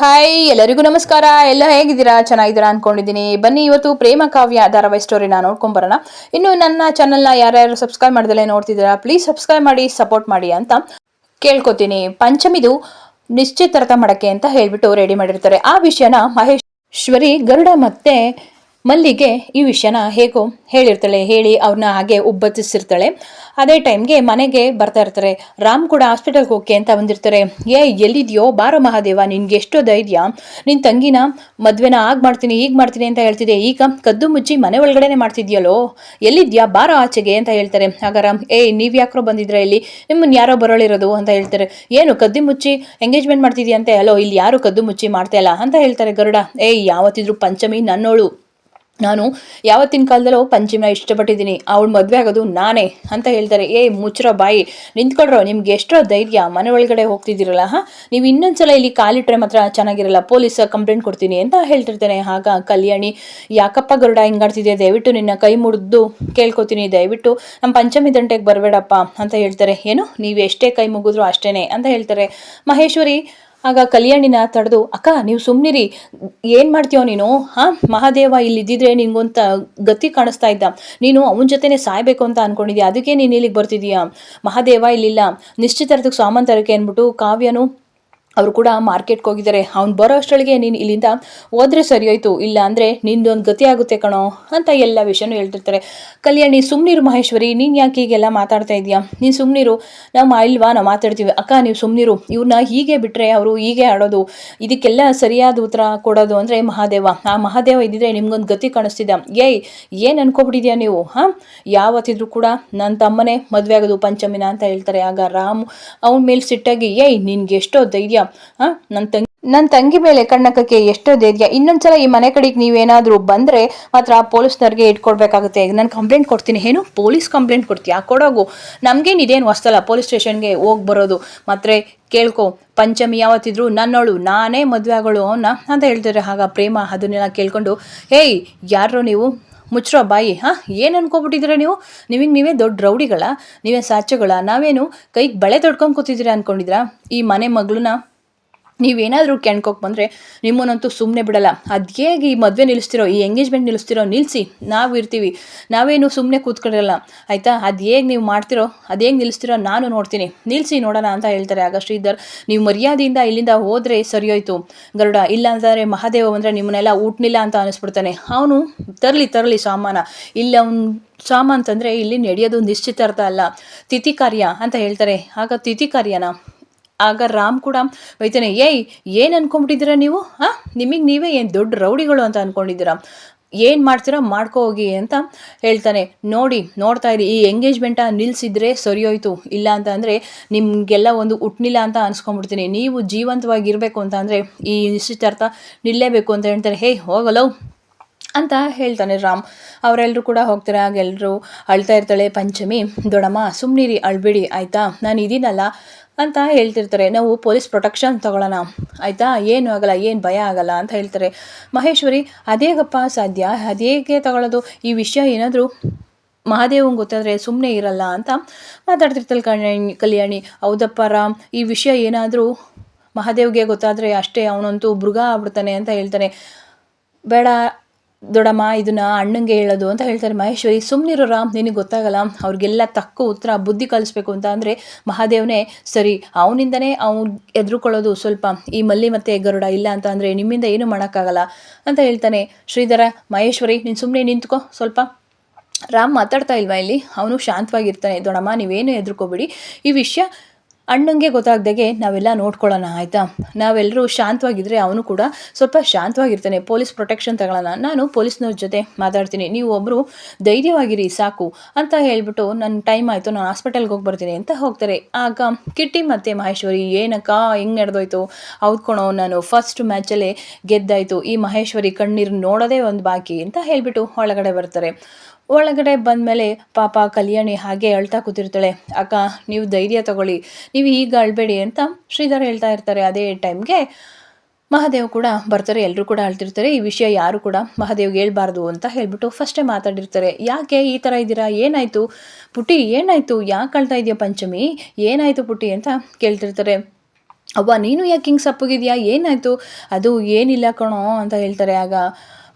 Hi ಎಲ್ಲರಿಗೂ ನಮಸ್ಕಾರ. ಎಲ್ಲ ಹೇಗಿದ್ದೀರಾ? ಚೆನ್ನಾಗಿದ್ದೀರಾ ಅನ್ಕೊಂಡಿದ್ದೀನಿ. ಬನ್ನಿ, ಇವತ್ತು ಪ್ರೇಮ ಕಾವ್ಯ ಧಾರಾವಾಹಿ ಸ್ಟೋರಿನ ನೋಡ್ಕೊಂಡ್ ಬರೋಣ. ಇನ್ನು ನನ್ನ ಚಾನಲ್ನ ಯಾರ್ಯಾರು ಸಬ್ಸ್ಕ್ರೈಬ್ ಮಾಡ್ದಲೇ ನೋಡ್ತಿದ್ದೀರಾ ಪ್ಲೀಸ್ ಸಬ್ಸ್ಕ್ರೈಬ್ ಮಾಡಿ ಸಪೋರ್ಟ್ ಮಾಡಿ ಅಂತ ಕೇಳ್ಕೊತೀನಿ. ಪಂಚಮಿದು ನಿಶ್ಚಿತಾರ್ಥ ಮಾಡಕ್ಕೆ ಅಂತ ಹೇಳ್ಬಿಟ್ಟು ರೆಡಿ ಮಾಡಿರ್ತಾರೆ. ಆ ವಿಷಯನ ಮಹೇಶ್ವರಿ ಗರುಡ ಮತ್ತೆ ಮಲ್ಲಿಗೆ ಈ ವಿಷಯನ ಹೇಗೋ ಹೇಳಿರ್ತಾಳೆ, ಹೇಳಿ ಅವ್ರನ್ನ ಹಾಗೆ ಉಬ್ಬತ್ತಿಸಿರ್ತಾಳೆ. ಅದೇ ಟೈಮ್ಗೆ ಮನೆಗೆ ಬರ್ತಾ ಇರ್ತಾರೆ. ರಾಮ್ ಕೂಡ ಹಾಸ್ಪಿಟಲ್ಗೆ ಹೋಗಿ ಅಂತ ಬಂದಿರ್ತಾರೆ. ಏ, ಎಲ್ಲಿದೆಯೋ? ಬಾರೋ ಮಹಾದೇವ, ನಿನ್ಗೆ ಎಷ್ಟೋ ಧೈರ್ಯ. ನಿನ್ನ ತಂಗಿನ ಮದ್ವೆನ ಆಗ ಮಾಡ್ತೀನಿ ಈಗ ಮಾಡ್ತೀನಿ ಅಂತ ಹೇಳ್ತಿದೆ ಈಗ ಕದ್ದು ಮುಚ್ಚಿ ಮನೆ ಒಳಗಡೆನೆ ಮಾಡ್ತಿದ್ಯಲ್ಲೋ? ಎಲ್ಲಿದ್ಯಾ? ಬಾರೋ ಆಚೆಗೆ ಅಂತ ಹೇಳ್ತಾರೆ. ಆಗ ರಾಮ್, ಏ, ನೀವು ಯಾಕ್ರೋ ಬಂದಿದ್ರೆ ಇಲ್ಲಿ? ನಿಮ್ಮನ್ನ ಯಾರೋ ಬರೋಳಿರೋದು? ಅಂತ ಹೇಳ್ತಾರೆ. ಏನು, ಕದ್ದು ಮುಚ್ಚಿ ಎಂಗೇಜ್ಮೆಂಟ್ ಮಾಡ್ತಿದ್ಯಂತೆ? ಅಲೋ, ಇಲ್ಲಿ ಯಾರು ಕದ್ದು ಮುಚ್ಚಿ ಮಾಡ್ತಾ ಇಲ್ಲ? ಅಂತ ಹೇಳ್ತಾರೆ ಗರುಡ. ಏಯ್, ಯಾವತ್ತಿದ್ರು ಪಂಚಮಿ ನನ್ನೋಳು. ನಾನು ಯಾವತ್ತಿನ ಕಾಲದಲ್ಲೂ ಪಂಚಮಿನ ಇಷ್ಟಪಟ್ಟಿದ್ದೀನಿ. ಅವಳು ಮದುವೆ ಆಗೋದು ನಾನೇ ಅಂತ ಹೇಳ್ತಾರೆ. ಏ, ಮುಚ್ಚರೋ ಬಾಯಿ. ನಿಂತ್ಕೊಡ್ರೋ, ನಿಮ್ಗೆ ಎಷ್ಟೋ ಧೈರ್ಯ. ಮನೆ ಒಳಗಡೆ ಹೋಗ್ತಿದ್ದೀರಲ್ಲ, ಹಾಂ? ನೀವು ಇನ್ನೊಂದ್ಸಲ ಇಲ್ಲಿ ಕಾಲಿಟ್ರೆ ಮಾತ್ರ ಚೆನ್ನಾಗಿರಲ್ಲ. ಪೊಲೀಸ್ ಕಂಪ್ಲೇಂಟ್ ಕೊಡ್ತೀನಿ ಅಂತ ಹೇಳ್ತಿರ್ತಾನೆ. ಆಗ ಕಲ್ಯಾಣಿ, ಯಾಕಪ್ಪ ಗರುಡ ಹಿಂಗಾಡ್ತಿದೆ ದಯವಿಟ್ಟು ನಿನ್ನ ಕೈ ಮುಡಿದು ಕೇಳ್ಕೊತೀನಿ. ದಯವಿಟ್ಟು ನಮ್ಮ ಪಂಚಮಿ ದಂಟೆಗೆ ಬರಬೇಡಪ್ಪ ಅಂತ ಹೇಳ್ತಾರೆ. ಏನು? ನೀವು ಎಷ್ಟೇ ಕೈ ಮುಗಿದ್ರು ಅಷ್ಟೇನೆ ಅಂತ ಹೇಳ್ತಾರೆ. ಮಹೇಶ್ವರಿ ಆಗ ಕಲ್ಯಾಣಿನ ತಡೆದು, ಅಕ್ಕ, ನೀವು ಸುಮ್ಮನಿರಿ ಏನು ಮಾಡ್ತೀಯೋ ನೀನು? ಹಾಂ, ಮಹಾದೇವ ಇಲ್ಲಿದ್ದಿದ್ರೆ ನಿನ್ಗೊಂತ ಗತಿ ಕಾಣಿಸ್ತಾ ಇದ್ದ. ನೀನು ಅವನ ಜೊತೆನೇ ಸಾಯ್ಬೇಕು ಅಂತ ಅನ್ಕೊಂಡಿದ್ಯಾ? ಅದಕ್ಕೆ ನೀನು ಇಲ್ಲಿಗೆ ಬರ್ತಿದೀಯಾ? ಮಹಾದೇವ ಇಲ್ಲಿಲ್ಲ. ನಿಶ್ಚಿತಾರ್ಥಕ್ಕೆ ಸ್ವಾಮಂತರಕ್ಕೆ ತರಕ್ಕೆ ಅಂದ್ಬಿಟ್ಟು ಕಾವ್ಯನು ಅವರು ಕೂಡ ಮಾರ್ಕೆಟ್ಗೆ ಹೋಗಿದ್ದಾರೆ ಅವ್ನು ಬರೋ ಅಷ್ಟರೊಳಗೆ ನೀನು ಇಲ್ಲಿಂದ ಹೋದ್ರೆ ಸರಿ ಹೋಯ್ತು ಇಲ್ಲ ಅಂದರೆ ನಿಂದೊಂದು ಗತಿ ಆಗುತ್ತೆ ಕಣೋ ಅಂತ ಎಲ್ಲ ವಿಷಯನೂ ಹೇಳ್ತಿರ್ತಾರೆ. ಕಲ್ಯಾಣಿ, ಸುಮ್ನೀರು ಮಹೇಶ್ವರಿ, ನೀನು ಯಾಕೆ ಹೀಗೆಲ್ಲ ಮಾತಾಡ್ತಾ ಇದೀಯಾ? ನೀನು ಸುಮ್ಮನಿರು ನಾವು ಇಲ್ವಾ ನಾವು ಮಾತಾಡ್ತೀವಿ. ಅಕ್ಕ, ನೀವು ಸುಮ್ಮನಿರು ಇವ್ರನ್ನ ಹೀಗೆ ಬಿಟ್ಟರೆ ಅವರು ಹೀಗೆ ಆಡೋದು, ಇದಕ್ಕೆಲ್ಲ ಸರಿಯಾದ ಉತ್ತರ ಕೊಡೋದು ಅಂದರೆ ಮಹಾದೇವ. ಆ ಮಹಾದೇವ ಇದ್ದಿದ್ರೆ ನಿಮ್ಗೊಂದು ಗತಿ ಕಾಣಿಸ್ತಿದ್ದ ಏಯ್, ಏನು ಅನ್ಕೊಬಿಟ್ಟಿದ್ಯಾ ನೀವು, ಹಾಂ? ಯಾವತ್ತಿದ್ರು ಕೂಡ ನನ್ನ ತಮ್ಮನೇ ಮದುವೆ ಆಗೋದು ಪಂಚಮಿನ ಅಂತ ಹೇಳ್ತಾರೆ. ಆಗ ರಾಮ್ ಅವನ ಮೇಲೆ ಸಿಟ್ಟಾಗಿ, ಏಯ್, ನಿನ್ಗೆ ಎಷ್ಟೋ ಧೈರ್ಯ ಹಾಂ? ನನ್ನ ತಂಗಿ ನನ್ನ ತಂಗಿ ಮೇಲೆ ಕಣ್ಣಕಕ್ಕೆ ಎಷ್ಟೋ ಧೈರ್ಯ. ಇನ್ನೊಂದ್ಸಲ ಈ ಮನೆ ಕಡೆಗೆ ನೀವೇನಾದರೂ ಬಂದರೆ ಮಾತ್ರ ಪೊಲೀಸ್ನವ್ರಿಗೆ ಇಟ್ಕೊಡ್ಬೇಕಾಗುತ್ತೆ. ನಾನು ಕಂಪ್ಲೇಂಟ್ ಕೊಡ್ತೀನಿ. ಏನು? ಪೊಲೀಸ್ ಕಂಪ್ಲೇಂಟ್ ಕೊಡ್ತೀಯಾ? ಕೊಡೋಗು. ನಮಗೇನು ಇದೇನು ಹೊಸ್ತಲ್ಲ ಪೊಲೀಸ್ ಸ್ಟೇಷನ್ಗೆ ಹೋಗಿ ಬರೋದು. ಮಾತ್ರ ಕೇಳ್ಕೊ. ಪಂಚಮಿ ಯಾವತ್ತಿದ್ರು ನನ್ನೋಳು, ನಾನೇ ಮದುವೆ ಆಗೋಳು ಅವನ್ನ ಅಂತ ಹೇಳ್ತಾರೆ ಆಗ ಪ್ರೇಮ ಅದನ್ನೆಲ್ಲ ಕೇಳ್ಕೊಂಡು, ಹೇಯ್ ಯಾರೋ ನೀವು? ಮುಚ್ಚ್ರೋ ಬಾಯಿ. ಹಾಂ? ಏನು ಅನ್ಕೊಬಿಟ್ಟಿದ್ದೀರ ನೀವು? ನಿಮಗೆ ನೀವೇ ದೊಡ್ಡ ರೌಡಿಗಳ? ನೀವೇ ಸಾಚಗಳ? ನಾವೇನು ಕೈಗೆ ಬಳೆ ತೊಡ್ಕೊಂಡು ಕೂತಿದ್ದೀರಾ ಅನ್ಕೊಂಡಿದ್ರಾ? ಈ ಮನೆ ಮಗಳನ್ನ ನೀವೇನಾದರೂ ಕೆಣ್ಕೋಕೆ ಬಂದರೆ ನಿಮ್ಮನ್ನಂತೂ ಸುಮ್ಮನೆ ಬಿಡಲ್ಲ. ಅದು ಹೇಗೆ ಈ ಮದುವೆ ನಿಲ್ಲಿಸ್ತಿರೋ ಈ ಎಂಗೇಜ್ಮೆಂಟ್ ನಿಲ್ಲಿಸ್ತಿರೋ ನಿಲ್ಲಿಸಿ ನಾವು ಇರ್ತೀವಿ. ನಾವೇನು ಸುಮ್ಮನೆ ಕೂತ್ಕೊಳ್ಳಲ್ಲ. ಆಯಿತಾ? ಅದು ಹೇಗೆ ನೀವು ಮಾಡ್ತಿರೋ, ಅದು ಹೇಗೆ ನಿಲ್ಲಿಸ್ತಿರೋ ನಾನು ನೋಡ್ತೀನಿ. ನಿಲ್ಲಿಸಿ ನೋಡೋಣ ಅಂತ ಹೇಳ್ತಾರೆ ಆಗ ಶ್ರೀಧರ್ ನೀವು ಮರ್ಯಾದೆಯಿಂದ ಇಲ್ಲಿಂದ ಹೋದರೆ ಸರಿಯೋಯ್ತು. ಗರುಡ ಇಲ್ಲ ಅಂತಂದರೆ ಮಹಾದೇವ ಅಂದರೆ ನಿಮ್ಮನ್ನೆಲ್ಲ ಊಟನಿಲ್ಲ ಅಂತ ಅನಿಸ್ಬಿಡ್ತಾನೆ. ಅವನು ತರಲಿ ತರಲಿ ಸಾಮಾನ. ಇಲ್ಲಿ ಅವ್ನು ಸಾಮ ಅಂತಂದರೆ ಇಲ್ಲಿ ನಡೆಯೋದು ನಿಶ್ಚಿತಾರ್ಥ ಅಲ್ಲ. ತಿಥಿ ಕಾರ್ಯ ಅಂತ ಹೇಳ್ತಾರೆ. ಆಗ ತಿಥಿ ಕಾರ್ಯನ? ಆಗ ರಾಮ್ ಕೂಡ ಬೈತಾನೆ, ಏಯ್, ಏನು ಅನ್ಕೊಂಡ್ಬಿಟ್ಟಿದ್ದೀರ ನೀವು? ಹಾಂ ನಿಮಗೆ ನೀವೇ ಏನು ದೊಡ್ಡ ರೌಡಿಗಳು ಅಂತ ಅನ್ಕೊಂಡಿದ್ದೀರಾ? ಏನು ಮಾಡ್ತೀರಾ? ಮಾಡ್ಕೋ ಹೋಗಿ ಅಂತ ಹೇಳ್ತಾನೆ. ನೋಡಿ, ನೋಡ್ತಾ ಇರಿ, ಈ ಎಂಗೇಜ್ಮೆಂಟ ನಿಲ್ಲಿಸಿದ್ರೆ ಸರಿಯೋಯ್ತು. ಇಲ್ಲ ಅಂತ ಅಂದರೆ ನಿಮಗೆಲ್ಲ ಒಂದು ಉಟ್ನಿಲ್ಲ ಅಂತ ಅನ್ಸ್ಕೊಂಡ್ಬಿಡ್ತೀನಿ. ನೀವು ಜೀವಂತವಾಗಿರಬೇಕು ಅಂತ ಅಂದರೆ ಈ ನಿಶ್ಚಿತಾರ್ಥ ನಿಲ್ಲೇಬೇಕು ಅಂತ ಹೇಳ್ತಾರೆ. ಹೇ ಹೋಗಲವ್ ಅಂತ ಹೇಳ್ತಾನೆ ರಾಮ್. ಅವರೆಲ್ಲರೂ ಕೂಡ ಹೋಗ್ತಾರೆ. ಆಗೆಲ್ಲರೂ ಅಳ್ತಾ ಇರ್ತಾಳೆ, ಪಂಚಮಿ, ದೊಡಮ್ಮ ಸುಮ್ಮನಿರಿ ಅಳ್ಬೇಡಿ, ಆಯಿತಾ? ನಾನು ಇದೀನಲ್ಲ. ಅಂತ ಹೇಳ್ತಿರ್ತಾರೆ. ನಾವು ಪೊಲೀಸ್ ಪ್ರೊಟೆಕ್ಷನ್ ತಗೊಳ್ಳೋಣ. ಆಯಿತಾ? ಏನು ಆಗಲ್ಲ, ಏನು ಭಯ ಆಗಲ್ಲ ಅಂತ ಹೇಳ್ತಾರೆ. ಮಹೇಶ್ವರಿ, ಅದೇಗಪ್ಪ ಸಾಧ್ಯ? ಅದೇಗೆ ತಗೊಳ್ಳೋದು? ಈ ವಿಷಯ ಏನಾದರೂ ಮಹಾದೇವಂಗೆ ಗೊತ್ತಾದರೆ ಸುಮ್ಮನೆ ಇರಲ್ಲ ಅಂತ ಮಾತಾಡ್ತಿರ್ತಾಳೆ ಕಲ್ಯಾಣಿ ಕಲ್ಯಾಣಿ. ಹೌದಪ್ಪ ರಾಮ್, ಈ ವಿಷಯ ಏನಾದರೂ ಮಹಾದೇವ್ಗೆ ಗೊತ್ತಾದರೆ ಅಷ್ಟೇ, ಅವನಂತೂ ಮೃಗ ಆಗ್ಬಿಡ್ತಾನೆ ಅಂತ ಹೇಳ್ತಾನೆ. ಬೇಡ ದೊಡಮ್ಮ, ಇದನ್ನ ಅಣ್ಣಂಗೆ ಹೇಳೋದು ಅಂತ ಹೇಳ್ತಾರೆ ಮಹೇಶ್ವರಿ. ಸುಮ್ಮನಿರೋ ರಾಮ್, ನಿನಗೆ ಗೊತ್ತಾಗಲ್ಲ, ಅವ್ರಿಗೆಲ್ಲ ತಕ್ಕ ಉತ್ತರ, ಬುದ್ಧಿ ಕಲಿಸ್ಬೇಕು ಅಂತ ಅಂದರೆ ಮಹಾದೇವನೇ, ಸರಿ, ಅವನಿಂದನೇ ಅವ್ನು ಎದುರುಕೊಳ್ಳೋದು ಸ್ವಲ್ಪ ಈ ಮಲ್ಲಿ ಮತ್ತೆ ಗರುಡ ಇಲ್ಲ ಅಂತ ಅಂದರೆ ನಿಮ್ಮಿಂದ ಏನು ಮಾಡೋಕ್ಕಾಗಲ್ಲ ಅಂತ ಹೇಳ್ತಾನೆ ಶ್ರೀಧರ. ಮಹೇಶ್ವರಿ, ನೀನು ಸುಮ್ಮನೆ ನಿಂತ್ಕೋ, ಸ್ವಲ್ಪ ರಾಮ್ ಮಾತಾಡ್ತಾ ಇಲ್ವಾ ಇಲ್ಲಿ? ಅವನು ಶಾಂತವಾಗಿರ್ತಾನೆ, ದೊಡಮ್ಮ, ನೀವೇನು ಹೆದರ್ಕೋಬೇಡಿ ಈ ವಿಷಯ ಅಣ್ಣಂಗೆ ಗೊತ್ತಾಗ್ದಾಗೆ ನಾವೆಲ್ಲ ನೋಡ್ಕೊಳ್ಳೋಣ, ಆಯಿತಾ? ನಾವೆಲ್ಲರೂ ಶಾಂತವಾಗಿದ್ದರೆ ಅವನು ಕೂಡ ಸ್ವಲ್ಪ ಶಾಂತವಾಗಿರ್ತಾನೆ. ಪೊಲೀಸ್ ಪ್ರೊಟೆಕ್ಷನ್ ತಗೊಳ್ಳೋಣ. ನಾನು ಪೊಲೀಸ್ನವ್ರ ಜೊತೆ ಮಾತಾಡ್ತೀನಿ. ನೀವು ಒಬ್ಬರು ಧೈರ್ಯವಾಗಿರಿ, ಸಾಕು ಅಂತ ಹೇಳಿಬಿಟ್ಟು ನನ್ನ ಟೈಮ್ ಆಯಿತು, ನಾನು ಹಾಸ್ಪಿಟಲ್ಗೆ ಹೋಗಿ ಬರ್ತೀನಿ ಅಂತ ಹೋಗ್ತಾರೆ. ಆಗ ಕಿಟ್ಟಿ ಮತ್ತು ಮಹೇಶ್ವರಿ, ಏನಕ್ಕ, ಹೆಂಗೆ ನಡೆದೋಯ್ತು? ಹೌದ್ಕೊಣೋ ನಾನು ಫಸ್ಟ್ ಮ್ಯಾಚಲ್ಲೇ ಗೆದ್ದಾಯಿತು. ಈ ಮಹೇಶ್ವರಿ ಕಣ್ಣೀರು ನೋಡೋದೇ ಒಂದು ಬಾಕಿ ಅಂತ ಹೇಳಿಬಿಟ್ಟು ಒಳಗಡೆ ಬರ್ತಾರೆ. ಒಳಗಡೆ ಬಂದ ಮೇಲೆ ಪಾಪ ಕಲ್ಯಾಣಿ ಹಾಗೆ ಅಳ್ತಾ ಕೂತಿರ್ತಾಳೆ. ಅಕ್ಕ, ನೀವು ಧೈರ್ಯ ತಗೊಳ್ಳಿ. ನೀವು ಈಗ ಅಳಬೇಡಿ ಅಂತ ಶ್ರೀಧರ್ ಹೇಳ್ತಾ ಇರ್ತಾರೆ. ಅದೇ ಟೈಮ್ಗೆ ಮಹಾದೇವ್ ಕೂಡ ಬರ್ತಾರೆ. ಎಲ್ಲರೂ ಕೂಡ ಅಳ್ತಿರ್ತಾರೆ. ಈ ವಿಷಯ ಯಾರು ಕೂಡ ಮಹಾದೇವ್ಗೆ ಹೇಳ್ಬಾರ್ದು ಅಂತ ಹೇಳ್ಬಿಟ್ಟು ಫಸ್ಟೇ ಮಾತಾಡಿರ್ತಾರೆ. ಯಾಕೆ ಈ ಥರ ಇದ್ದೀರಾ? ಏನಾಯಿತು? ಪುಟ್ಟಿ, ಏನಾಯಿತು? ಯಾಕೆ ಅಳ್ತಾ ಇದೆಯಾ ಪಂಚಮಿ? ಏನಾಯಿತು ಪುಟ್ಟಿ? ಅಂತ ಕೇಳ್ತಿರ್ತಾರೆ. ಅವ್ವ, ನೀನು ಯಾಕೆ ಹಿಂಗೆ ಸಪ್ಪಗಿದೆಯಾ? ಏನಾಯಿತು? ಅದು ಏನಿಲ್ಲ ಕಣೋ ಅಂತ ಹೇಳ್ತಾರೆ. ಆಗ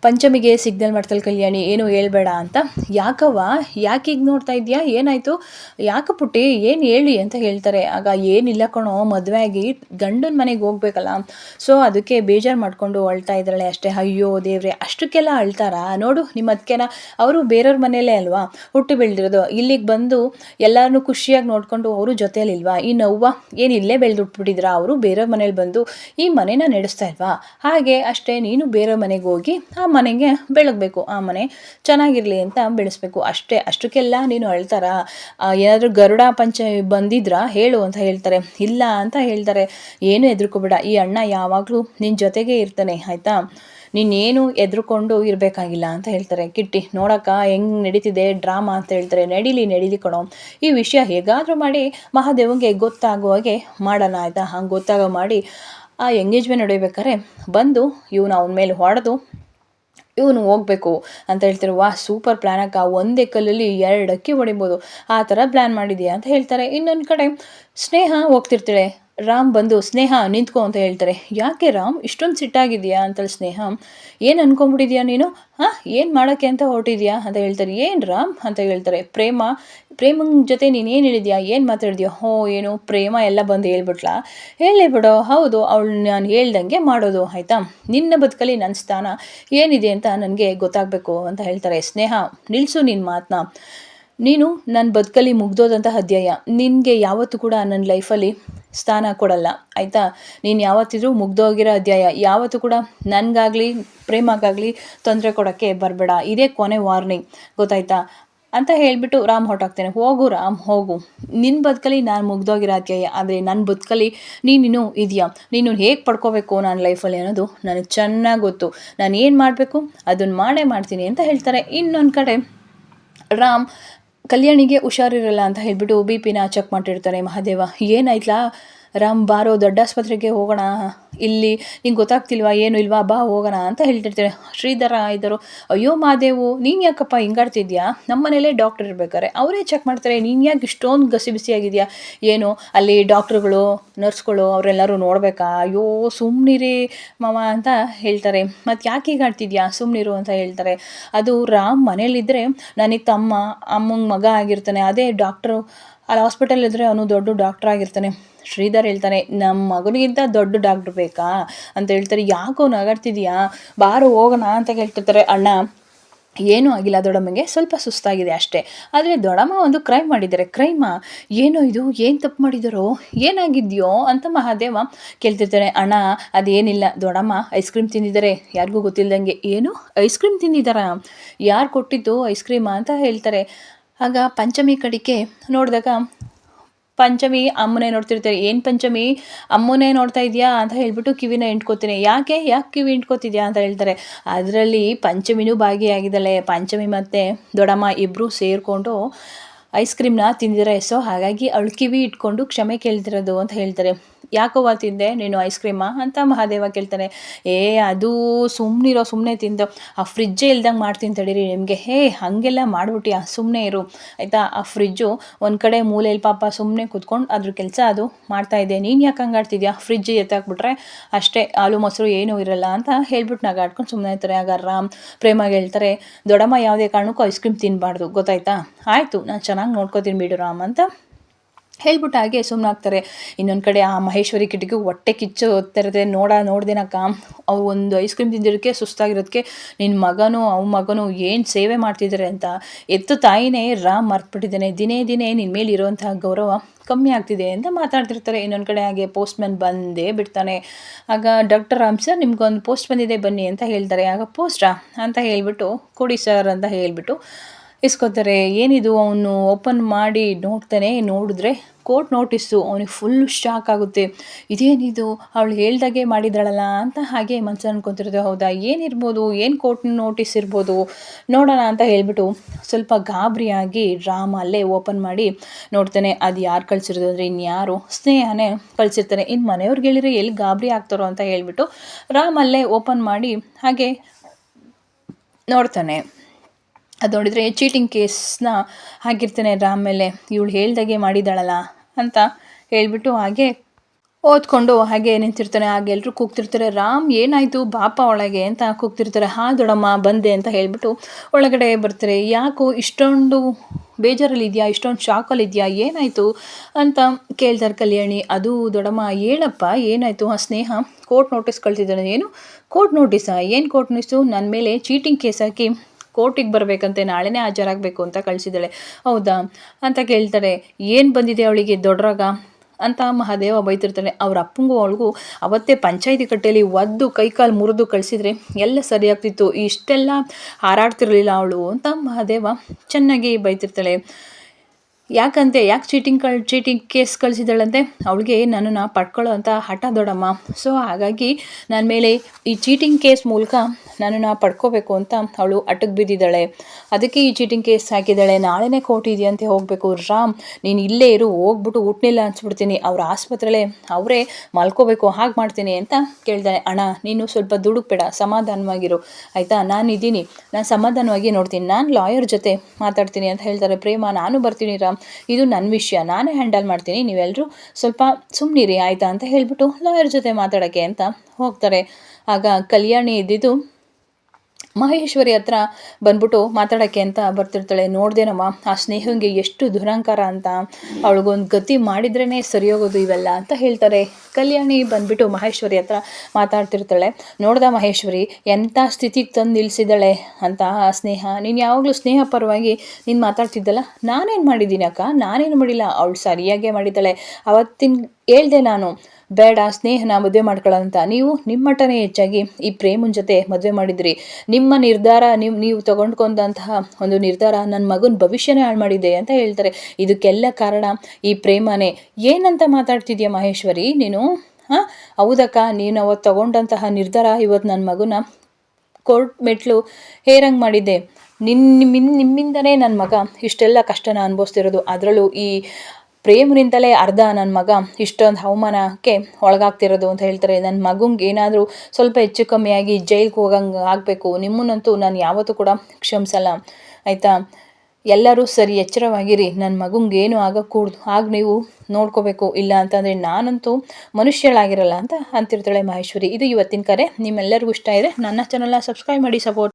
ಪಂಚಮಿಗೆ ಸಿಗ್ನಲ್ ಮಾಡ್ತಲ್ ಕಲ್ಯಾಣಿ, ಏನು ಹೇಳ್ಬೇಡ ಅಂತ. ಯಾಕವ್ವ? ಯಾಕೆ ಈಗ ನೋಡ್ತಾ ಇದೆಯಾ? ಏನಾಯಿತು? ಯಾಕೆ ಪುಟ್ಟಿ? ಏನು ಹೇಳಿ ಅಂತ ಹೇಳ್ತಾರೆ. ಆಗ ಏನಿಲ್ಲ ಕಣೋ, ಮದುವೆ ಆಗಿ ಗಂಡನ ಮನೆಗೆ ಹೋಗ್ಬೇಕಲ್ಲ. ಸೊ ಅದಕ್ಕೆ ಬೇಜಾರು ಮಾಡಿಕೊಂಡು ಅಳ್ತಾ ಇದ್ದಾಳೆ ಅಷ್ಟೇ. ಅಯ್ಯೋ ದೇವ್ರೆ, ಅಷ್ಟಕ್ಕೆಲ್ಲ ಅಳ್ತಾರಾ? ನೋಡು ನಿಮ್ಮ ಅದಕ್ಕೆನ ಅವರು ಬೇರೆಯವ್ರ ಮನೆಯಲ್ಲೇ ಅಲ್ವಾ? ಹುಟ್ಟು ಬೆಳೆದಿರೋದು. ಇಲ್ಲಿಗೆ ಬಂದು ಎಲ್ಲರನ್ನು ಖುಷಿಯಾಗಿ ನೋಡಿಕೊಂಡು ಅವರು ಜೊತೆಯಲ್ಲಿಲ್ವಾ ಈ ನೋವ್ವ ಏನು ಇಲ್ಲೇ ಬೆಳೆದು ಹುಟ್ಬಿಟ್ಟಿದ್ರ ಅವರು ಬೇರೆಯವ್ರ ಮನೇಲಿ ಬಂದು ಈ ಮನೇನ ನಡೆಸ್ತಾ ಇಲ್ವಾ? ಹಾಗೆ ಅಷ್ಟೇ ನೀನು ಬೇರೆ ಮನೆಗೆ ಹೋಗಿ ಆ ಮನೆಗೆ ಬೆಳಗಬೇಕು, ಆ ಮನೆ ಚೆನ್ನಾಗಿರಲಿ ಅಂತ ಬೆಳೆಸ್ಬೇಕು. ಅಷ್ಟೇ, ಅಷ್ಟಕ್ಕೆಲ್ಲ ನೀನು ಅಳ್ತಾರ ಏನಾದರೂ ಗರುಡ ಪಂಚ ಬಂದಿದ್ರಾ, ಹೇಳು ಅಂತ ಹೇಳ್ತಾರೆ. ಇಲ್ಲ ಅಂತ ಹೇಳ್ತಾರೆ. ಏನು ಹೆದರ್ಕೋಬೇಡ. ಈ ಅಣ್ಣ ಯಾವಾಗಲೂ ನಿನ್ನ ಜೊತೆಗೆ ಇರ್ತಾನೆ, ಆಯಿತಾ? ನೀನೇನು ಎದ್ರುಕೊಂಡು ಇರಬೇಕಾಗಿಲ್ಲ ಅಂತ ಹೇಳ್ತಾರೆ. ಕಿಟ್ಟಿ, ನೋಡಕ್ಕ, ಹೆಂಗೆ ನಡೀತಿದೆ ಡ್ರಾಮಾ ಅಂತ ಹೇಳ್ತಾರೆ. ನಡೀಲಿ ನಡೀಲಿ ಕಣೋ. ಈ ವಿಷಯ ಹೇಗಾದರೂ ಮಾಡಿ ಮಹಾದೇವಂಗೆ ಗೊತ್ತಾಗೋ ಹಾಗೆ ಮಾಡೋಣ, ಆಯಿತಾ? ಹಂಗೆ ಗೊತ್ತಾಗೋ ಮಾಡಿ ಆ ಎಂಗೇಜ್ಮೆಂಟ್ ನಡೆಯಬೇಕಾದ್ರೆ ಬಂದು ಇವನು ಅವನ ಮೇಲೆ ಹೊಡೆದು ಇವನು ಹೋಗ್ಬೇಕು ಅಂತ ಹೇಳ್ತಾರೆ ವಾಹ್ ಸೂಪರ್ ಪ್ಲ್ಯಾನ್ ಅಕ್ಕ. ಒಂದೇ ಕಲ್ಲಲ್ಲಿ ಎರಡು ಹೊಡಿಬೋದು. ಆ ಥರ ಪ್ಲ್ಯಾನ್ ಮಾಡಿದೆಯಾ? ಅಂತ ಹೇಳ್ತಾರೆ. ಇನ್ನೊಂದು ಕಡೆ, ಸ್ನೇಹ, ಹೋಗ್ತಿರ್ತಾಳೆ. ರಾಮ್ ಬಂದು, ಸ್ನೇಹ, ನಿಂತ್ಕೊ ಅಂತ ಹೇಳ್ತಾರೆ. ಯಾಕೆ ರಾಮ್? ಇಷ್ಟೊಂದು ಸಿಟ್ಟಾಗಿದೆಯಾ ಅಂತ ಸ್ನೇಹ, ಏನು ಅನ್ಕೊಂಬಿಟ್ಟಿದ್ಯಾ ನೀನು? ಹಾಂ, ಏನು ಮಾಡೋಕ್ಕೆ ಅಂತ ಹೊರಟಿದ್ಯಾ? ಅಂತ ಹೇಳ್ತಾರೆ. ಏನು ರಾಮ್? ಅಂತ ಹೇಳ್ತಾರೆ. ಪ್ರೇಮ, ಪ್ರೇಮನ ಜೊತೆ ನೀನು ಏನು ಹೇಳಿದ್ಯಾ? ಏನು ಮಾತಾಡಿದ್ಯಾ? ಹೋ, ಏನು ಪ್ರೇಮ ಎಲ್ಲ ಬಂದು ಹೇಳ್ಬಿಟ್ಲಾ? ಹೇಳಿ ಬಿಡೋ. ಹೌದು, ಅವಳು ನಾನು ಹೇಳ್ದಂಗೆ ಮಾಡೋದು, ಆಯಿತಾ? ನಿನ್ನ ಬದುಕಲ್ಲಿ ನನ್ನ ಸ್ಥಾನ ಏನಿದೆ ಅಂತ ನನಗೆ ಗೊತ್ತಾಗಬೇಕು, ಅಂತ ಹೇಳ್ತಾರೆ. ಸ್ನೇಹ ನಿಲ್ಲಿಸು ನಿನ್ನ ಮಾತನ್ನ ನೀನು ನನ್ನ ಬದುಕಲ್ಲಿ ಮುಗ್ದೋದಂತಹ ಅಧ್ಯಾಯ. ನಿನಗೆ ಯಾವತ್ತೂ ಕೂಡ ನನ್ನ ಲೈಫಲ್ಲಿ ಸ್ಥಾನ ಕೊಡಲ್ಲ, ಆಯಿತಾ? ನೀನು ಯಾವತ್ತಿದ್ರೂ ಮುಗ್ದೋಗಿರೋ ಅಧ್ಯಾಯ, ಯಾವತ್ತೂ ಕೂಡ ನನಗಾಗಲಿ ಪ್ರೇಮಕ್ಕಾಗಲಿ ತೊಂದರೆ ಕೊಡೋಕ್ಕೆ ಬರಬೇಡ. ಇದೇ ಕೊನೆ ವಾರ್ನಿಂಗ್ ಗೊತ್ತಾಯ್ತಾ? ಅಂತ ಹೇಳಿಬಿಟ್ಟು ರಾಮ್ ಹೊರಟಾಗ್ತೇನೆ. ಹೋಗು ರಾಮ್, ಹೋಗು. ನಿನ್ನ ಬದುಕಲ್ಲಿ ನಾನು ಮುಗ್ದೋಗಿರೋ ಅಧ್ಯಾಯ, ಆದರೆ ನನ್ನ ಬದುಕಲ್ಲಿ ನೀನಿನ್ನೂ ಇದೆಯಾ? ನೀನು ಹೇಗೆ ಪಡ್ಕೋಬೇಕು ನನ್ನ ಲೈಫಲ್ಲಿ ಅನ್ನೋದು ನನಗೆ ಚೆನ್ನಾಗಿ ಗೊತ್ತು. ನಾನು ಏನು ಮಾಡಬೇಕು? ಅದನ್ನು ಮಾಡೇ ಮಾಡ್ತೀನಿ ಅಂತ ಹೇಳ್ತಾರೆ. ಇನ್ನೊಂದು ಕಡೆ ರಾಮ್ ಕಲ್ಯಾಣಿಗೆ ಹುಷಾರಿರಲ್ಲ ಅಂತ ಹೇಳ್ಬಿಟ್ಟು ಬಿ ಪಿನ ಚೆಕ್ ಮಾಡಿರ್ತಾರೆ ಮಹಾದೇವ ಏನಾಯ್ತಲಾ? ರಾಮ್ ಬಾರೋ ದೊಡ್ಡ ಆಸ್ಪತ್ರೆಗೆ ಹೋಗೋಣ. ಇಲ್ಲಿ ನಿಂಗೆ ಗೊತ್ತಾಗ್ತಿಲ್ವಾ, ಏನು ಇಲ್ವಾ? ಬಾ, ಹೋಗೋಣ ಅಂತ ಹೇಳ್ತಿರ್ತಾರೆ. ಶ್ರೀಧರ ಇದ್ದರು, ಅಯ್ಯೋ ಮಾದೇವು, ನೀನು ಯಾಕಪ್ಪ ಹಿಂಗಾಡ್ತಿದ್ಯಾ? ನಮ್ಮ ಮನೇಲೇ ಡಾಕ್ಟರ್ ಇರ್ಬೇಕಾರೆ. ಅವರೇ ಚೆಕ್ ಮಾಡ್ತಾರೆ, ನೀನು ಯಾಕೆ ಇಷ್ಟೊಂದು ಗಸಿ ಬಿಸಿಯಾಗಿದೆಯಾ ಏನು, ಅಲ್ಲಿ ಡಾಕ್ಟ್ರುಗಳು, ನರ್ಸ್ಗಳು ಅವರೆಲ್ಲರೂ ನೋಡಬೇಕಾ? ಅಯ್ಯೋ ಸುಮ್ಮನಿರಿ ಮಾವ ಅಂತ ಹೇಳ್ತಾರೆ. ಮತ್ತು ಯಾಕೆ ಹೀಗಾಡ್ತಿದ್ಯಾ? ಸುಮ್ಮನಿರು ಅಂತ ಹೇಳ್ತಾರೆ. ಅದು ರಾಮ್ ಮನೇಲಿದ್ದರೆ ನನಗೆ ತಮ್ಮ, ಅಮ್ಮಂಗೆ ಮಗ ಆಗಿರ್ತಾನೆ. ಅದೇ ಡಾಕ್ಟ್ರು ಅಲ್ಲಿ ಹಾಸ್ಪಿಟಲ್ ಇದ್ದರೆ ಅವನು ದೊಡ್ಡ ಡಾಕ್ಟರ್ ಆಗಿರ್ತಾನೆ. ಶ್ರೀಧರ್ ಹೇಳ್ತಾನೆ ನಮ್ಮ ಮಗನಿಗಿಂತ ದೊಡ್ಡ ಡಾಕ್ಟ್ರ್ ಬೇಕಾ? ಅಂತ ಹೇಳ್ತಾರೆ, ಯಾಕೋ ನಗಾಡ್ತಿದ್ಯಾ? ಬಾರು, ಹೋಗೋಣ, ಅಂತ ಕೇಳ್ತಿರ್ತಾರೆ. ಅಣ್ಣ, ಏನೂ ಆಗಿಲ್ಲ ದೊಡ್ಡಮ್ಮಗೆ, ಸ್ವಲ್ಪ ಸುಸ್ತಾಗಿದೆ ಅಷ್ಟೇ. ಆದರೆ ದೊಡಮ್ಮ ಒಂದು ಕ್ರೈಮ್ ಮಾಡಿದ್ದಾರೆ. ಕ್ರೈಮ ಏನೋ ಇದು? ಏನು ತಪ್ಪು ಮಾಡಿದಾರೋ? ಏನಾಗಿದೆಯೋ? ಅಂತ ಮಹಾದೇವ ಕೇಳ್ತಿರ್ತಾರೆ ಅಣ್ಣ, ಅದೇನಿಲ್ಲ. ದೊಡಮ್ಮ ಐಸ್ ಕ್ರೀಮ್ ತಿಂದಿದ್ದಾರೆ. ಯಾರಿಗೂ ಗೊತ್ತಿಲ್ಲದಂಗೆ ಏನು? ಐಸ್ ಕ್ರೀಮ್ ತಿಂದಿದ್ದಾರಾ? ಯಾರು ಕೊಟ್ಟಿದ್ದು ಐಸ್ ಕ್ರೀಮಾ ಅಂತ ಹೇಳ್ತಾರೆ. ಆಗ ಪಂಚಮಿ ಕಡಿಕೆ ನೋಡಿದಾಗ, ಪಂಚಮಿ ಅಮ್ಮನೇ ನೋಡ್ತಿರ್ತಾರೆ. ಏನು ಪಂಚಮಿ? ಅಮ್ಮನೇ ನೋಡ್ತಾ ಇದೆಯಾ? ಅಂತ ಹೇಳ್ಬಿಟ್ಟು ಕಿವಿನ ಇಂಟ್ಕೋತೀನಿ ಯಾಕೆ? ಯಾಕೆ ಕಿವಿ ಇಂಟ್ಕೋತಿದ್ಯಾ ಅಂತ ಹೇಳ್ತಾರೆ. ಅದರಲ್ಲಿ ಪಂಚಮಿನೂ ಭಾಗಿಯಾಗಿದ್ದಾಳೆ. ಪಂಚಮಿ ಮತ್ತು ದೊಡ್ಡಮ್ಮ ಇಬ್ಬರು ಸೇರಿಕೊಂಡು ಐಸ್ ಕ್ರೀಮ್ನ ತಿಂದಿದ್ದಾರೆ ಸೊ ಹಾಗಾಗಿ ಅವಳು ಕಿವಿ ಇಟ್ಕೊಂಡು ಕ್ಷಮೆ ಕೇಳ್ತಿರೋದು ಅಂತ ಹೇಳ್ತಾರೆ. ಯಾಕವ್ವ ತಿಂದೆ, ನೀನು ಐಸ್ ಕ್ರೀಮಾ ಅಂತ ಮಹಾದೇವ ಕೇಳ್ತಾನೆ. ಏ, ಅದು ಸುಮ್ಮನಿರೋ ಸುಮ್ಮನೆ ತಿಂದು, ಆ ಫ್ರಿಜ್ಜೇ ಇಲ್ದಂಗೆ ಮಾಡ್ತೀನಿ ತಡೀರಿ, ನಿಮಗೆ, ಹೇ, ಹಾಗೆಲ್ಲ ಮಾಡ್ಬಿಟ್ಟಿಯಾ ಸುಮ್ಮನೆ ಇರು. ಆಯಿತಾ? ಆ ಫ್ರಿಜ್ಜು ಒಂದು ಕಡೆ ಮೂಲೆಯಲ್ಲಿ ಪಾಪ ಸುಮ್ಮನೆ ಕೂತ್ಕೊಂಡು ಅದ್ರ ಕೆಲಸ ಅದು ಮಾಡ್ತಾಯಿದ್ದೆ ನೀನು ಯಾಕೆ ಹಂಗೆ ಆಡ್ತಿದ್ಯಾ? ಫ್ರಿಜ್ ಎತ್ತಾಕ್ಬಿಟ್ರೆ ಅಷ್ಟೇ, ಹಾಲು, ಮೊಸರು ಏನೂ ಇರಲ್ಲ ಅಂತ ಹೇಳ್ಬಿಟ್ಟು ನಗಾಡ್ಕೊಂಡು ಸುಮ್ಮನೆ ಇರ್ತಾರೆ. ಆಗ ರಾಮ್ ಪ್ರೇಮಾಗಿ ಹೇಳ್ತಾರೆ, ದೊಡ್ಡಮ್ಮ, ಯಾವುದೇ ಕಾರಣಕ್ಕೂ ಐಸ್ ಕ್ರೀಮ್ ತಿನ್ನಬಾರ್ದು ಗೊತ್ತಾಯ್ತಾ? ಆಯಿತು, ನಾನು ಚೆನ್ನಾಗಿ ನೋಡ್ಕೋತೀನಿ ಬಿಡು ರಾಮ್ ಅಂತ. ಹೇಳ್ಬಿಟ್ಟು ಹಾಗೆ ಸುಮ್ಮನಾಗ್ತಾರೆ ಇನ್ನೊಂದು ಕಡೆ ಆ ಮಹೇಶ್ವರಿ ಕಿಟಕಿ ಹೊಟ್ಟೆ ಕಿಚ್ಚು ಓದ್ತಿರುತ್ತೆ ನೋಡ ನೋಡ್ದಿನಕ್ಕ ಅವ್ರು ಒಂದು ಐಸ್ ಕ್ರೀಮ್ ತಿಂದಿರೋಕ್ಕೆ ಸುಸ್ತಾಗಿರೋದಕ್ಕೆ ನಿನ್ನ ಮಗನೂ, ಅವ ಮಗನೂ ಏನು ಸೇವೆ ಮಾಡ್ತಿದ್ದಾರೆ ಅಂತ ಎತ್ತು ತಾಯಿನೇ ರಾಮ್ ಮರ್ತ್ಬಿಟ್ಟಿದ್ದಾನೆ. ದಿನೇ ದಿನೇ ನಿನ್ನ ಮೇಲೆ ಇರುವಂತಹ ಗೌರವ ಕಮ್ಮಿ ಆಗ್ತಿದೆ ಅಂತ ಮಾತಾಡ್ತಿರ್ತಾರೆ. ಇನ್ನೊಂದು ಕಡೆ ಹಾಗೆ ಪೋಸ್ಟ್ಮನ್ ಬಂದೇ ಬಿಡ್ತಾನೆ. ಆಗ ಡಾಕ್ಟರ್ ರಾಮ್ ಸರ್ ನಿಮ್ಗೊಂದು ಪೋಸ್ಟ್ ಬಂದಿದೆ ಬನ್ನಿ ಅಂತ ಹೇಳ್ತಾರೆ. ಆಗ, ಪೋಸ್ಟಾ? ಅಂತ ಹೇಳಿಬಿಟ್ಟು, ಕೊಡಿ ಸರ್ ಅಂತ ಹೇಳಿಬಿಟ್ಟು ಇಸ್ಕೊತಾರೆ ಏನಿದು? ಅವನು ಓಪನ್ ಮಾಡಿ ನೋಡ್ತಾನೆ, ನೋಡಿದ್ರೆ ಕೋರ್ಟ್ ನೋಟಿಸ್ಸು ಅವನಿಗೆ ಫುಲ್ ಶಾಕ್ ಆಗುತ್ತೆ. ಇದೇನಿದು? ಅವಳು ಹೇಳ್ದಾಗೆ ಮಾಡಿದಳಲ್ಲ ಅಂತ ಹಾಗೆ ಮನಸ್ಸು ಅನ್ಕೊತಿರೋದು. ಹೌದಾ? ಏನಿರ್ಬೋದು? ಏನು ಕೋರ್ಟ್ ನೋಟಿಸ್ ಇರ್ಬೋದು? ನೋಡೋಣ ಅಂತ ಹೇಳಿಬಿಟ್ಟು ಸ್ವಲ್ಪ ಗಾಬರಿಯಾಗಿ ರಾಮ ಅಲ್ಲೇ ಓಪನ್ ಮಾಡಿ ನೋಡ್ತಾನೆ. ಅದು ಯಾರು ಕಳಿಸಿರೋದು ಅಂದರೆ ಇನ್ಯಾರು ಸ್ನೇಹನೇ ಕಳಿಸಿರ್ತಾನೆ. ಇನ್ನು ಮನೆಯವ್ರಿಗೆ ಹೇಳಿದ್ರೆ ಎಲ್ಲಿ ಗಾಬರಿ ಆಗ್ತಾರೋ ಅಂತ ಹೇಳಿಬಿಟ್ಟು ರಾಮ್ ಅಲ್ಲೇ ಓಪನ್ ಮಾಡಿ ಹಾಗೆ ನೋಡ್ತಾನೆ. ಅದು ನೋಡಿದರೆ ಚೀಟಿಂಗ್ ಕೇಸ್ನ ಹಾಕಿರ್ತಾನೆ ರಾಮ್ ಮೇಲೆ. ಇವಳು ಹೇಳ್ದಾಗೆ ಮಾಡಿದ್ದಾಳಲ್ಲ ಅಂತ ಹೇಳಿಬಿಟ್ಟು ಹಾಗೆ ಓದ್ಕೊಂಡು ಹಾಗೆ ನಿಂತಿರ್ತಾನೆ. ಹಾಗೆ ಎಲ್ಲರೂ ಕೂಗ್ತಿರ್ತಾರೆ. ರಾಮ್ ಏನಾಯಿತು? ಬಾಪ ಒಳಗೆ ಅಂತ ಕೂಗ್ತಿರ್ತಾರೆ. ಹಾ ದೊಡಮ್ಮ, ಬಂದೆ ಅಂತ ಹೇಳಿಬಿಟ್ಟು ಒಳಗಡೆ ಬರ್ತಾರೆ. ಯಾಕೋ ಇಷ್ಟೊಂದು ಬೇಜಾರಲ್ಲಿ ಇದೆಯಾ ಇಷ್ಟೊಂದು ಶಾಕಲ್ಲಿ ಇದೆಯಾ ಏನಾಯಿತು ಅಂತ ಕೇಳ್ತಾರೆ ಕಲ್ಯಾಣಿ. ಅದು ದೊಡಮ್ಮ, ಹೇಳಪ್ಪ, ಏನಾಯಿತು? ಆ ಸ್ನೇಹ ಕೋರ್ಟ್ ನೋಟಿಸ್ ಕಳ್ತಿದ್ದಾನೆ ಏನು? ಕೋರ್ಟ್ ನೋಟಿಸಾ? ಏನು ಕೋರ್ಟ್ ನೋಟಿಸು? ನನ್ನ ಮೇಲೆ ಚೀಟಿಂಗ್ ಕೇಸ್ ಹಾಕಿ ಕೋರ್ಟಿಗೆ ಬರಬೇಕಂತೆ, ನಾಳೆನೇ ಹಾಜರಾಗಬೇಕು ಅಂತ ಕಳಿಸಿದ್ದಾಳೆ. ಹೌದಾ? ಅಂತ ಕೇಳ್ತಾರೆ. ಏನು ಬಂದಿದೆ ಅವಳಿಗೆ ದೊಡ್ಡರಾಗ? ಅಂತ ಮಹಾದೇವ ಬೈತಿರ್ತಾನೆ. ಅವ್ರ ಅಪ್ಪಂಗೂ ಅವಳಿಗೂ ಅವತ್ತೇ ಪಂಚಾಯಿತಿ ಕಟ್ಟೆಯಲ್ಲಿ ಒದ್ದು ಕೈಕಾಲು ಮುರಿದು ಕಳಿಸಿದ್ರೆ ಎಲ್ಲ ಸರಿಯಾಗ್ತಿತ್ತು. ಇಷ್ಟೆಲ್ಲ ಹಾರಾಡ್ತಿರಲಿಲ್ಲ ಅವಳು ಅಂತ ಮಹಾದೇವ ಚೆನ್ನಾಗಿ ಬೈತಿರ್ತಾಳೆ. ಯಾಕಂತೆ ಯಾಕೆ ಚೀಟಿಂಗ್ ಕಳ್ ಚೀಟಿಂಗ್ ಕೇಸ್ ಕಳಿಸಿದಳಂತೆ ಅವಳಿಗೆ ನನ್ನನ್ನು ಪಡ್ಕೊಳ್ಳೋ ಅಂತ ಹಠ ದೊಡ್ಡಮ್ಮ. ಸೊ ಹಾಗಾಗಿ ನನ್ನ ಮೇಲೆ ಈ ಚೀಟಿಂಗ್ ಕೇಸ್ ಮೂಲಕ ನನ್ನನ್ನು ಪಡ್ಕೋಬೇಕು ಅಂತ ಅವಳು ಅಟಕ್ ಬಿದ್ದಿದ್ದಾಳೆ. ಅದಕ್ಕೆ ಈ ಚೀಟಿಂಗ್ ಕೇಸ್ ಹಾಕಿದ್ದಾಳೆ. ನಾಳೆನೇ ಕೋರ್ಟ್ ಇದೆಯಂತೆ ಹೋಗಬೇಕು. ರಾಮ್, ನೀನು ಇಲ್ಲೇ ಇರು. ಹೋಗ್ಬಿಟ್ಟು ಊಟನಿಲ್ಲ ಅನ್ಸ್ಬಿಡ್ತೀನಿ. ಅವ್ರ ಆಸ್ಪತ್ರೆಲೇ ಅವರೇ ಮಲ್ಕೋಬೇಕು. ಹಾಗೆ ಮಾಡ್ತೀನಿ ಅಂತ ಕೇಳ್ದಾಳೆ. ಅಣ್ಣ, ನೀನು ಸ್ವಲ್ಪ ದುಡುಕ್ಬೇಡ. ಸಮಾಧಾನವಾಗಿರು. ಆಯಿತಾ? ನಾನು ಇದ್ದೀನಿ. ನಾನು ಸಮಾಧಾನವಾಗಿ ನೋಡ್ತೀನಿ. ನಾನು ಲಾಯರ್ ಜೊತೆ ಮಾತಾಡ್ತೀನಿ ಅಂತ ಹೇಳ್ತಾರೆ. ಪ್ರೇಮ, ನಾನು ಬರ್ತೀನಿ ರಾಮ್. ಇದು ನನ್ನ ವಿಷಯ, ನಾನೇ ಹ್ಯಾಂಡಲ್ ಮಾಡ್ತೀನಿ ನೀವೆಲ್ಲರೂ ಸ್ವಲ್ಪ ಸುಮ್ಮನಿರಿ ಆಯಿತಾ ಅಂತ ಹೇಳಿಬಿಟ್ಟು ಲಾಯರ್ ಜೊತೆ ಮಾತಾಡೋಕ್ಕೆ ಅಂತ ಹೋಗ್ತಾರೆ. ಆಗ ಕಲ್ಯಾಣಿ ಇದ್ದಿದ್ದು ಮಹೇಶ್ವರಿ ಹತ್ರ ಬಂದ್ಬಿಟ್ಟು ಮಾತಾಡೋಕ್ಕೆ ಅಂತ ಬರ್ತಿರ್ತಾಳೆ. ನೋಡ್ದೇನಮ್ಮ ಆ ಸ್ನೇಹಂಗೆ ಎಷ್ಟು ದುರಂಕಾರ ಅಂತ. ಅವಳಿಗೊಂದು ಗತಿ ಮಾಡಿದ್ರೇ ಸರಿ ಹೋಗೋದು ಇವೆಲ್ಲ ಅಂತ ಹೇಳ್ತಾರೆ. ಕಲ್ಯಾಣಿ ಬಂದ್ಬಿಟ್ಟು ಮಹೇಶ್ವರಿ ಹತ್ರ ಮಾತಾಡ್ತಿರ್ತಾಳೆ. ನೋಡ್ದ ಮಹೇಶ್ವರಿ ಎಂಥ ಸ್ಥಿತಿಗೆ ತಂದು ನಿಲ್ಲಿಸಿದ್ದಾಳೆ ಅಂತ ಆ ಸ್ನೇಹ. ನೀನು ಯಾವಾಗಲೂ ಸ್ನೇಹ ಪರವಾಗಿ ನೀನು ಮಾತಾಡ್ತಿದ್ದಲ್ಲ? ನಾನೇನು ಮಾಡಿದ್ದೀನಿ ಅಕ್ಕ? ನಾನೇನು ಮಾಡಿಲ್ಲ? ಅವಳು ಸರಿಯಾಗೇ ಮಾಡಿದ್ದಾಳೆ. ಅವತ್ತಿನ ಹೇಳ್ದೆ ನಾನು ಬೇಡ, ಸ್ನೇಹನ ಮದುವೆ ಮಾಡ್ಕೊಳ್ಳೋಂತ ನೀವು ನಿಮ್ಮ ಹೆಚ್ಚಾಗಿ ಈ ಪ್ರೇಮನ ಜೊತೆ ಮದುವೆ ಮಾಡಿದ್ರಿ. ನಿಮ್ಮ ನಿರ್ಧಾರ ನೀವು ನೀವು ತಗೊಂಡ್ಕೊಂಡಂತಹ ಒಂದು ನಿರ್ಧಾರ ನನ್ನ ಮಗನ ಭವಿಷ್ಯನೇ ಹಾಳು ಮಾಡಿದೆ ಅಂತ ಹೇಳ್ತಾರೆ. ಇದಕ್ಕೆಲ್ಲ ಕಾರಣ ಈ ಪ್ರೇಮನೇ. ಏನಂತ ಮಾತಾಡ್ತಿದ್ಯಾ ಮಹೇಶ್ವರಿ, ನೀನು? ಹಾಂ? ಹೌದಕ್ಕ, ನೀನು ಅವತ್ತು ತಗೊಂಡಂತಹ ನಿರ್ಧಾರ ಇವತ್ತು ನನ್ನ ಮಗನ ಕೋರ್ಟ್ ಮೆಟ್ಲು ಹೇರಂಗೆ ಮಾಡಿದ್ದೆ ನಿನ್ನ ನಿಮ್ಮಿಂದ ನಿಮ್ಮಿಂದನೇ ನನ್ನ ಮಗ ಇಷ್ಟೆಲ್ಲ ಕಷ್ಟನ ಅನುಭವಿಸ್ತಿರೋದು. ಅದರಲ್ಲೂ ಈ ಪ್ರೇಮನಿಂದಲೇ ಅರ್ಧ ನನ್ನ ಮಗ ಇಷ್ಟೊಂದು ಅವಮಾನಕ್ಕೆ ಒಳಗಾಗ್ತಿರೋದು ಅಂತ ಹೇಳ್ತಾರೆ. ನನ್ನ ಮಗುಂಗೆ ಏನಾದರೂ ಸ್ವಲ್ಪ ಹೆಚ್ಚು ಕಮ್ಮಿಯಾಗಿ ಜೈಲಿಗೆ ಹೋಗಂಗೆ ಆಗಬೇಕು. ನಿಮ್ಮನ್ನಂತೂ ನಾನು ಯಾವತ್ತೂ ಕೂಡ ಕ್ಷಮಿಸಲ್ಲ. ಆಯಿತಾ? ಎಲ್ಲರೂ ಸರಿ, ಎಚ್ಚರವಾಗಿರಿ. ನನ್ನ ಮಗುಂಗೆ ಏನು ಆಗಕ್ಕೂಡ್ದು ಆಗ ನೀವು ನೋಡ್ಕೋಬೇಕು. ಇಲ್ಲ ಅಂತಂದರೆ ನಾನಂತೂ ಮನುಷ್ಯಳಾಗಿರಲ್ಲ ಅಂತ ಅಂತಿರ್ತಾಳೆ ಮಹೇಶ್ವರಿ. ಇದು ಇವತ್ತಿನ ಕರೆ. ನಿಮ್ಮೆಲ್ಲರಿಗೂ ಇಷ್ಟ ಇದೆ. ನನ್ನ ಚಾನಲ್ನ ಸಬ್ಸ್ಕ್ರೈಬ್ ಮಾಡಿ ಸಪೋರ್ಟ್